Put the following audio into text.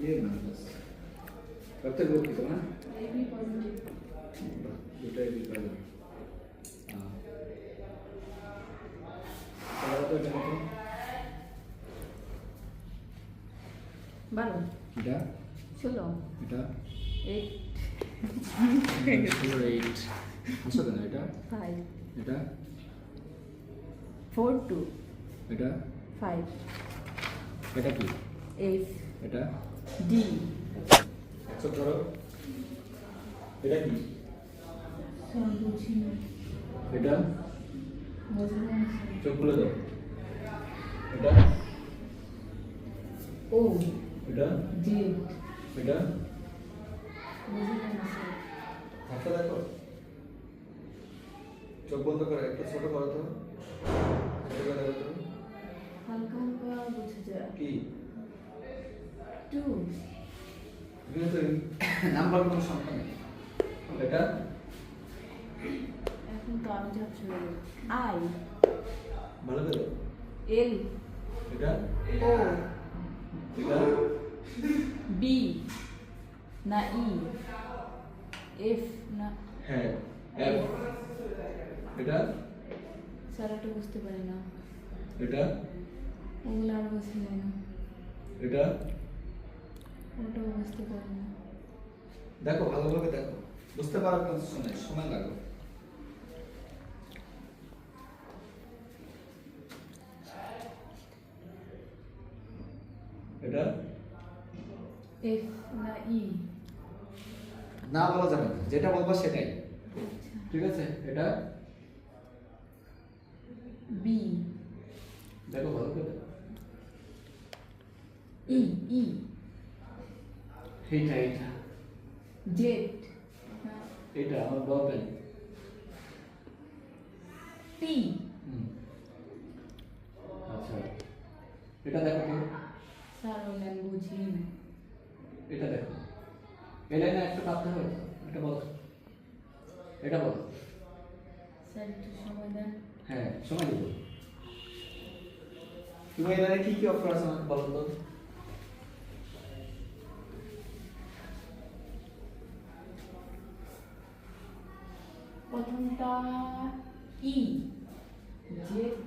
ये माइनस कब तक वो कितना এবি পজিটিভ দুটাই বিকল্প হ্যাঁ তাহলে তো এটা কত বারো এটা ষোলো এটা এইট ষোলো এইট আসো কেন এটা ফাইভ এটা ফোর টু এটা ফাইভ এটা কি এফ এটা ডি একশো ধরো। এটা কি? এটা? চোখ খুলে দাও। এটা? ও। এটা? জেড এটা? হাতটা দেখো। চোখ বন্ধ করে একটু ছোট করো তো। হালকা হালকা বোঝা যায়। কি? টু এখানে তো নাম্বার কোনো সংখ্যা নেই এটা এখন তো আমি যাচ্ছি আই ভালো করে এল এটা ও এটা বি না ই এফ না হ্যাঁ এফ এটা স্যার একটা বুঝতে পারি না। এটা ওগুলো আর বুঝতে পারি না। এটা ওটাও বুঝতে পারি না দেখো ভালোভাবে দেখো। বুঝতে পারার কোনো সময় সময় লাগবে। এটা? এফ না ই না বলা যাবে না। যেটা বলব সেটাই। ঠিক আছে? এটা? বি দেখো ভালো করে দেখো। ই ই এইটা এইটা জেড এটা আমার বলবেন টি আচ্ছা। এটা দেখো তো। স্যার বললে বুঝি না এটা দেখো। এটা না একটু কাঁপতে হবে? এটা বলো। এটা বলো। স্যার একটু সময় দেন। হ্যাঁ সময় দেবো। তুমি এখানে কি কি অফার আছে আমাকে বলো তো। 어, 번다 이. 이제